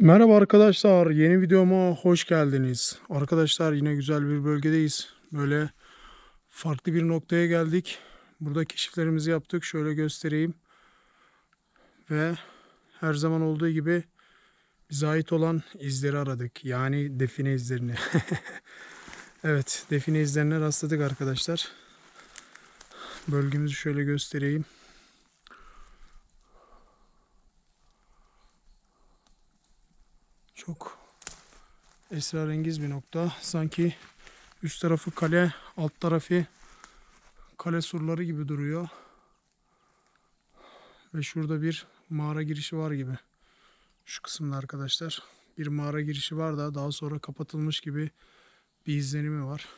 Merhaba arkadaşlar, yeni videoma hoş geldiniz. Arkadaşlar yine güzel bir bölgedeyiz. Böyle farklı bir noktaya geldik. Burada keşiflerimizi yaptık. Şöyle göstereyim. Ve her zaman olduğu gibi bize ait olan izleri aradık. Yani define izlerini. evet, define izlerine rastladık arkadaşlar. Bölgemizi şöyle göstereyim. Çok esrarengiz bir nokta. Sanki üst tarafı kale, alt tarafı kale surları gibi duruyor. Ve şurada bir mağara girişi var gibi. Şu kısımda arkadaşlar. Bir mağara girişi var da daha sonra kapatılmış gibi bir izlenimi var.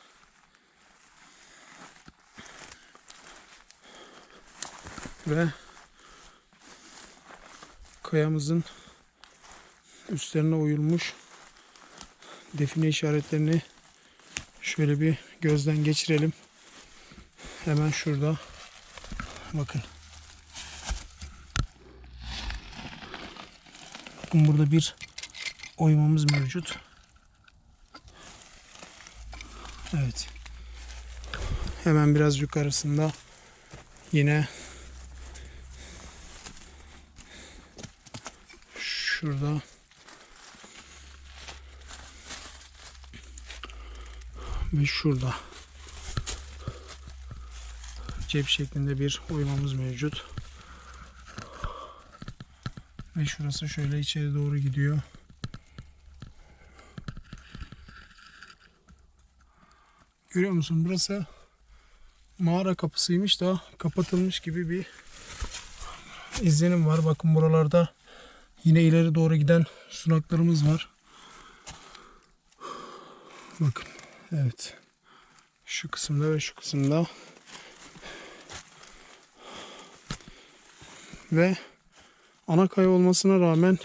Ve kayamızın üstlerine oyulmuş define işaretlerini şöyle bir gözden geçirelim. Hemen şurada bakın. Bakın burada bir oymamız mevcut. Evet. Hemen biraz yukarısında yine şurada ve şurada cep şeklinde bir oymamız mevcut. Ve şurası şöyle içeri doğru gidiyor. Görüyor musun? Burası mağara kapısıymış da kapatılmış gibi bir izlenim var. Bakın buralarda yine ileri doğru giden sunaklarımız var. Bakın. Evet. Şu kısımda ve şu kısımda. Ve ana kaya olmasına rağmen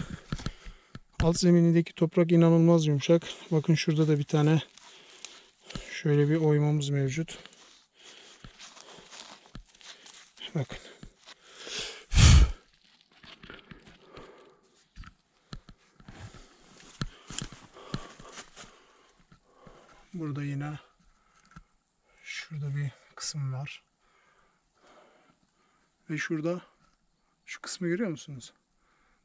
alt zeminindeki toprak inanılmaz yumuşak. Bakın şurada da bir tane şöyle bir oymamız mevcut. Bakın. Burada yine şurada bir kısım var. Ve şurada şu kısmı görüyor musunuz?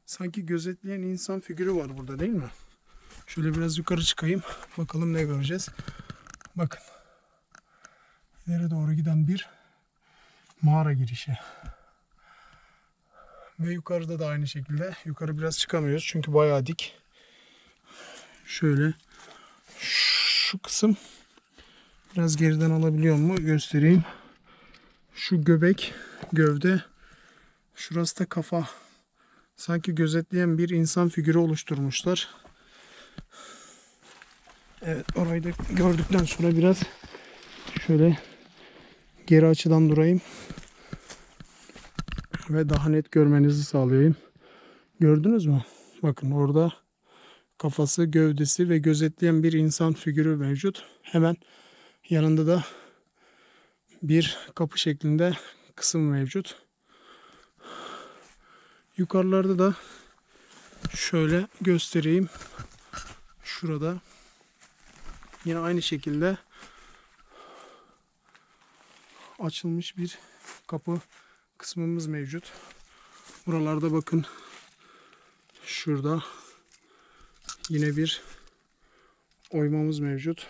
Sanki gözetleyen insan figürü var burada değil mi? Şöyle biraz yukarı çıkayım. Bakalım ne göreceğiz. Bakın. İleri doğru giden bir mağara girişi. Ve yukarıda da aynı şekilde. Yukarı biraz çıkamıyoruz çünkü bayağı dik. Şöyle şu kısım biraz geriden alabiliyor mu göstereyim. Şu göbek, gövde, şurası da kafa. Sanki gözetleyen bir insan figürü oluşturmuşlar. Evet orayı da gördükten sonra biraz şöyle geri açıdan durayım. Ve daha net görmenizi sağlayayım. Gördünüz mü? Bakın orada kafası, gövdesi ve gözetleyen bir insan figürü mevcut. Hemen yanında da bir kapı şeklinde kısım mevcut. Yukarılarda da şöyle göstereyim. Şurada yine aynı şekilde açılmış bir kapı kısmımız mevcut. Buralarda bakın şurada yine bir oymamız mevcut.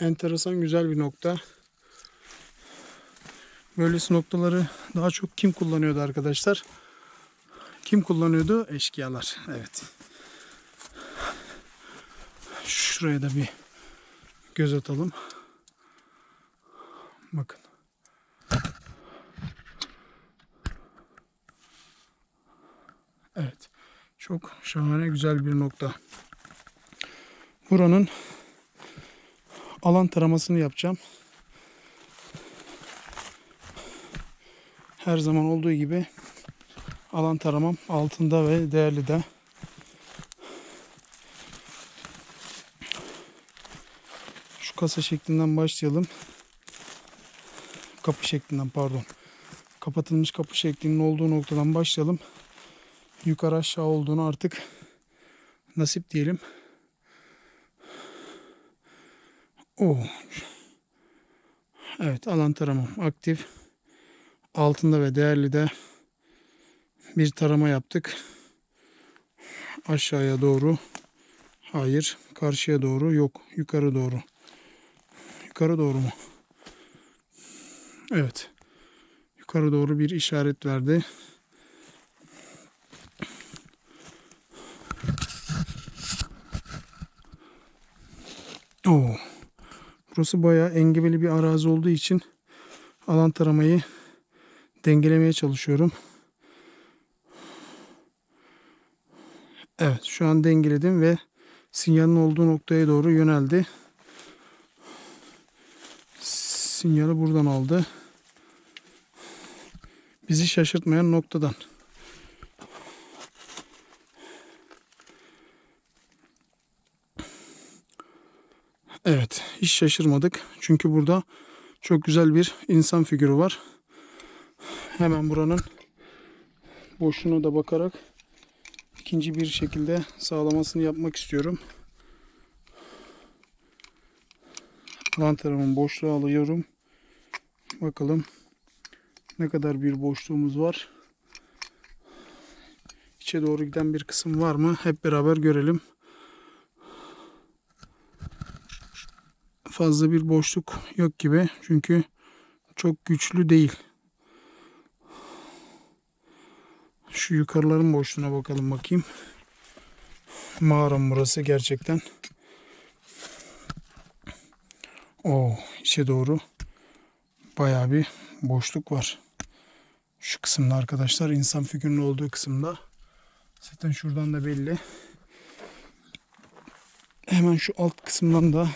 Enteresan güzel bir nokta. Böylesi noktaları daha çok kim kullanıyordu arkadaşlar? Kim kullanıyordu? Eşkıyalar. Evet. Şuraya da bir göz atalım. Bakın. Evet. Çok şahane güzel bir nokta. Buranın alan taramasını yapacağım. Her zaman olduğu gibi alan taramam altında ve değerli de. Şu kasa şeklinden başlayalım. Kapı şeklinden pardon. Kapatılmış kapı şeklinin olduğu noktadan başlayalım. yukarı aşağı olduğunu artık nasip diyelim. Oo. Evet alan taramam aktif. Altında ve değerli de bir tarama yaptık. Aşağıya doğru. Hayır. Karşıya doğru. Yok. Yukarı doğru. Yukarı doğru mu? Evet. Yukarı doğru bir işaret verdi. Oo. Burası bayağı engebeli bir arazi olduğu için alan taramayı dengelemeye çalışıyorum. Evet şu an dengeledim ve sinyalin olduğu noktaya doğru yöneldi. Sinyali buradan aldı. Bizi şaşırtmayan noktadan. Evet, hiç şaşırmadık. Çünkü burada çok güzel bir insan figürü var. Hemen buranın boşluğuna da bakarak ikinci bir şekilde sağlamasını yapmak istiyorum. Lanterımın boşluğu alıyorum. Bakalım ne kadar bir boşluğumuz var. İçe doğru giden bir kısım var mı? Hep beraber görelim. Fazla bir boşluk yok gibi. Çünkü çok güçlü değil. Şu yukarıların boşluğuna bakalım bakayım. Mağaram burası gerçekten. O içe doğru bayağı bir boşluk var. Şu kısımda arkadaşlar insan figürünün olduğu kısımda. Zaten şuradan da belli. Hemen şu alt kısımdan da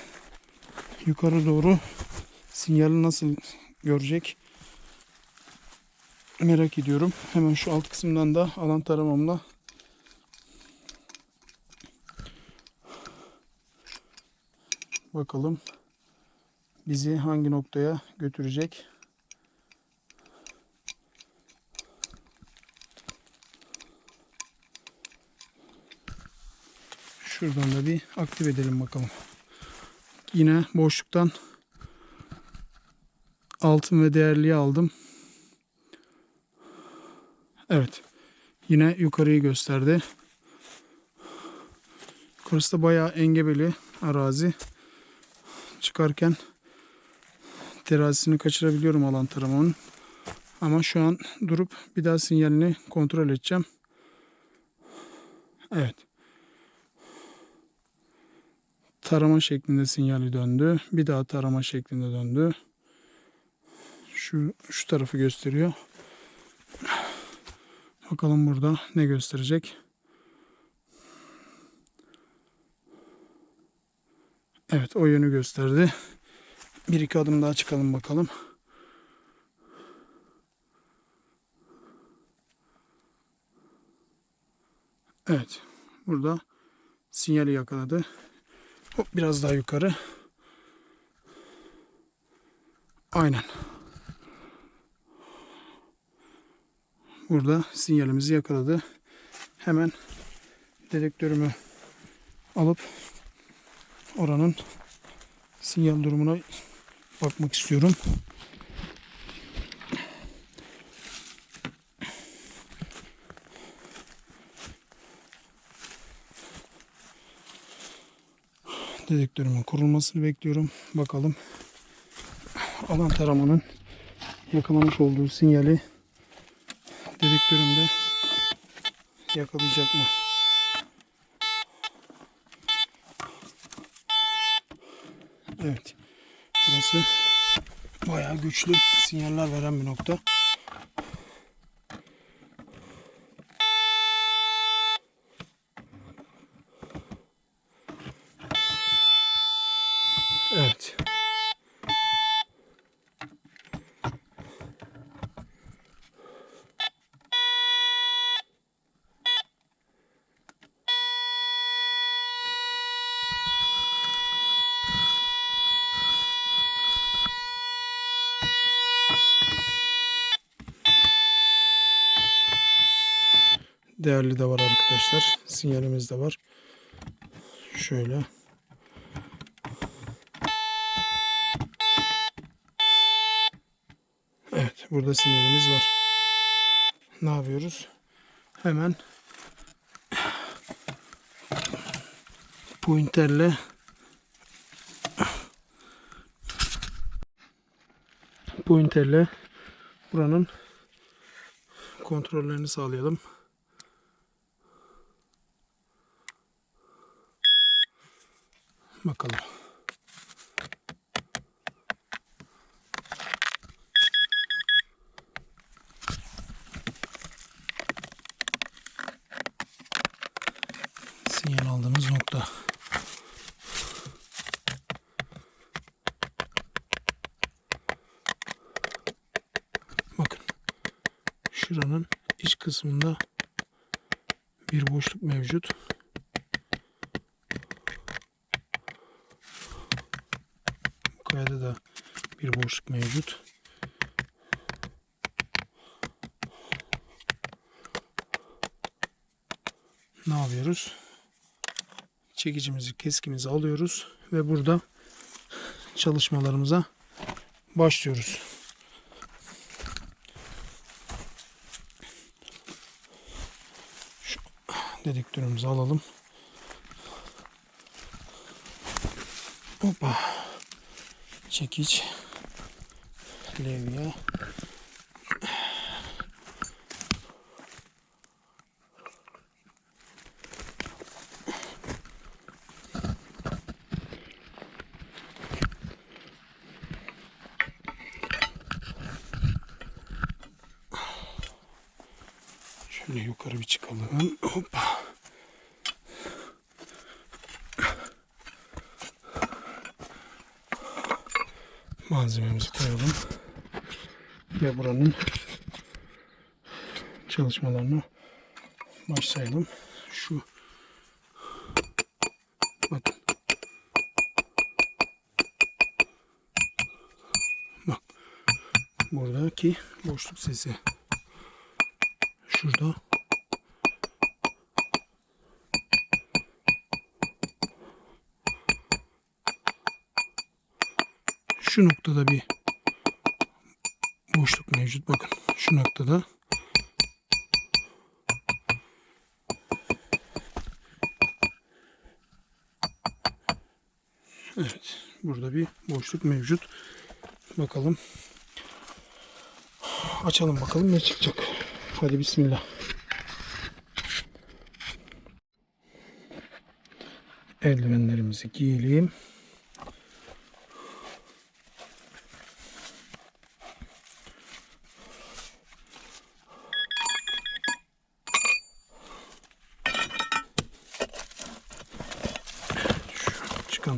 yukarı doğru sinyali nasıl görecek merak ediyorum. Hemen şu alt kısımdan da alan taramamla bakalım bizi hangi noktaya götürecek. Şuradan da bir aktif edelim bakalım. Yine boşluktan altın ve değerliyi aldım. Evet. Yine yukarıyı gösterdi. Yukarısı da bayağı engebeli arazi. Çıkarken terazisini kaçırabiliyorum alan taramanın. Ama şu an durup bir daha sinyalini kontrol edeceğim. Evet. Tarama şeklinde sinyali döndü. Bir daha tarama şeklinde döndü. Şu, şu tarafı gösteriyor. Bakalım burada ne gösterecek. Evet o yönü gösterdi. Bir iki adım daha çıkalım bakalım. Evet. Burada sinyali yakaladı. Hop biraz daha yukarı. Aynen. Burada sinyalimizi yakaladı. Hemen dedektörümü alıp oranın sinyal durumuna bakmak istiyorum. Dedektörümün kurulmasını bekliyorum. Bakalım alan taramanın yakalamış olduğu sinyali dedektörümde yakalayacak mı? Evet. Burası bayağı güçlü sinyaller veren bir nokta. Değerli de var arkadaşlar. Sinyalimiz de var. Şöyle. Evet burada sinyalimiz var. Ne yapıyoruz? Hemen pointerle pointerle buranın kontrollerini sağlayalım. Bakalım. Sinyal aldığımız nokta. Bakın. Şuranın iç kısmında bir boşluk mevcut. Bu kayada da mevcut. Ne yapıyoruz? Çekicimizi, keskimizi alıyoruz ve burada çalışmalarımıza başlıyoruz. Şu dedektörümüzü alalım. Hoppa. Çekiç. Levye. Şöyle yukarı bir çıkalım. Hoppa. Malzememizi koyalım. Ve buranın çalışmalarına başlayalım. Şu bakın. Bak. Buradaki boşluk sesi. Şurada şu noktada bir boşluk mevcut. Bakın şu noktada Evet. Burada bir boşluk mevcut. Bakalım. Açalım bakalım ne çıkacak. Hadi bismillah. Eldivenlerimizi giyelim.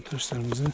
Taşlarımızı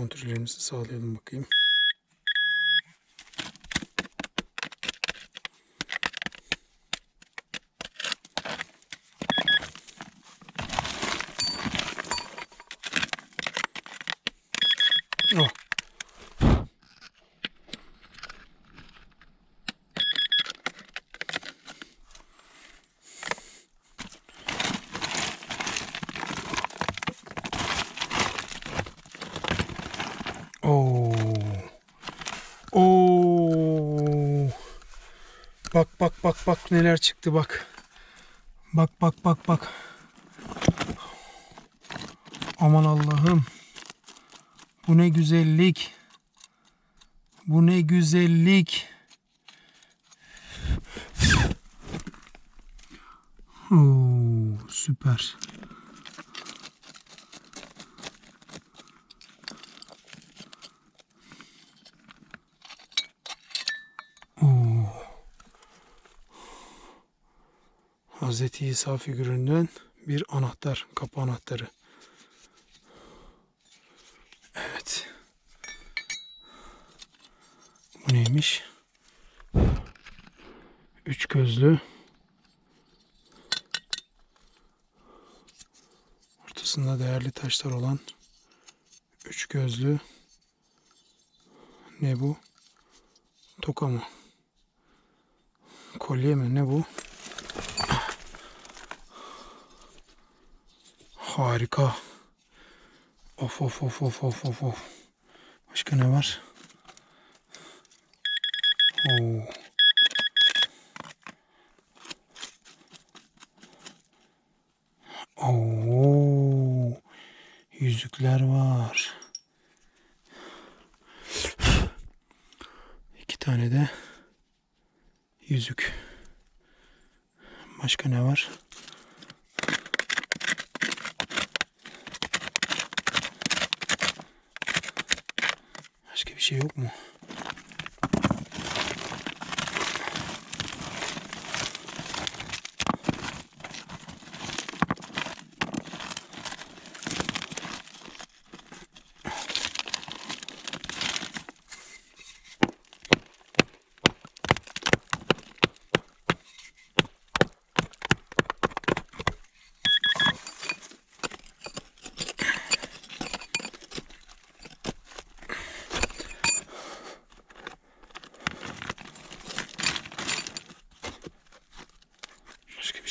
kontrollerimizi sağlayalım bakayım. Oh. Oo. Oo. Bak bak neler çıktı bak. Bak bak bak bak. Aman Allah'ım. Bu ne güzellik. Bu ne güzellik. Oo, süper. Hazreti İsa figüründen bir anahtar, kapı anahtarı. Evet. Bu neymiş? Üç gözlü. Ortasında değerli taşlar olan üç gözlü. Ne bu? Toka mı? Kolye mi? Ne bu? Harika. Of of of of of of of. Başka ne var? Oo. Oo. Yüzükler var. İki tane de yüzük. Başka ne var? Başka bir şey yok mu?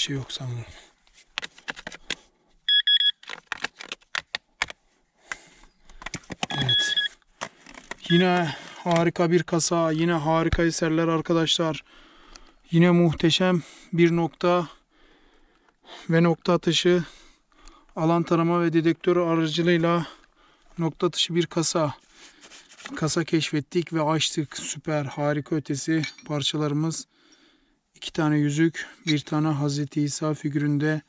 şey yok sanırım. Evet. Yine harika bir kasa, yine harika eserler arkadaşlar. Yine muhteşem bir nokta ve nokta atışı alan tarama ve dedektör aracılığıyla nokta atışı bir kasa. Kasa keşfettik ve açtık. Süper, harika ötesi parçalarımız iki tane yüzük, bir tane Hazreti İsa figüründe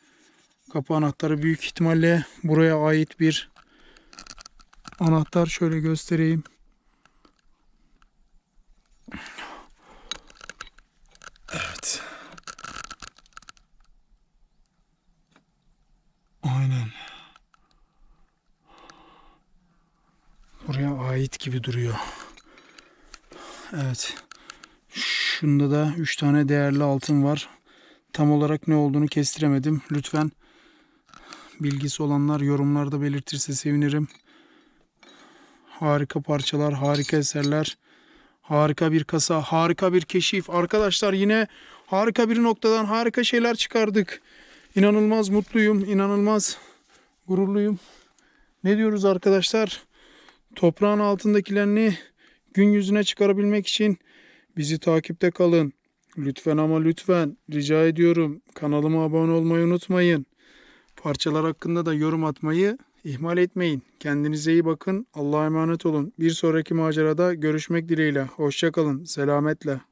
kapı anahtarı büyük ihtimalle buraya ait bir anahtar. Şöyle göstereyim. Evet. Aynen. Buraya ait gibi duruyor. Evet. Şunda da 3 tane değerli altın var. Tam olarak ne olduğunu kestiremedim. Lütfen bilgisi olanlar yorumlarda belirtirse sevinirim. Harika parçalar, harika eserler. Harika bir kasa, harika bir keşif. Arkadaşlar yine harika bir noktadan harika şeyler çıkardık. İnanılmaz mutluyum, inanılmaz gururluyum. Ne diyoruz arkadaşlar? Toprağın altındakilerini gün yüzüne çıkarabilmek için bizi takipte kalın. Lütfen ama lütfen rica ediyorum kanalıma abone olmayı unutmayın. Parçalar hakkında da yorum atmayı ihmal etmeyin. Kendinize iyi bakın. Allah'a emanet olun. Bir sonraki macerada görüşmek dileğiyle. Hoşçakalın. Selametle.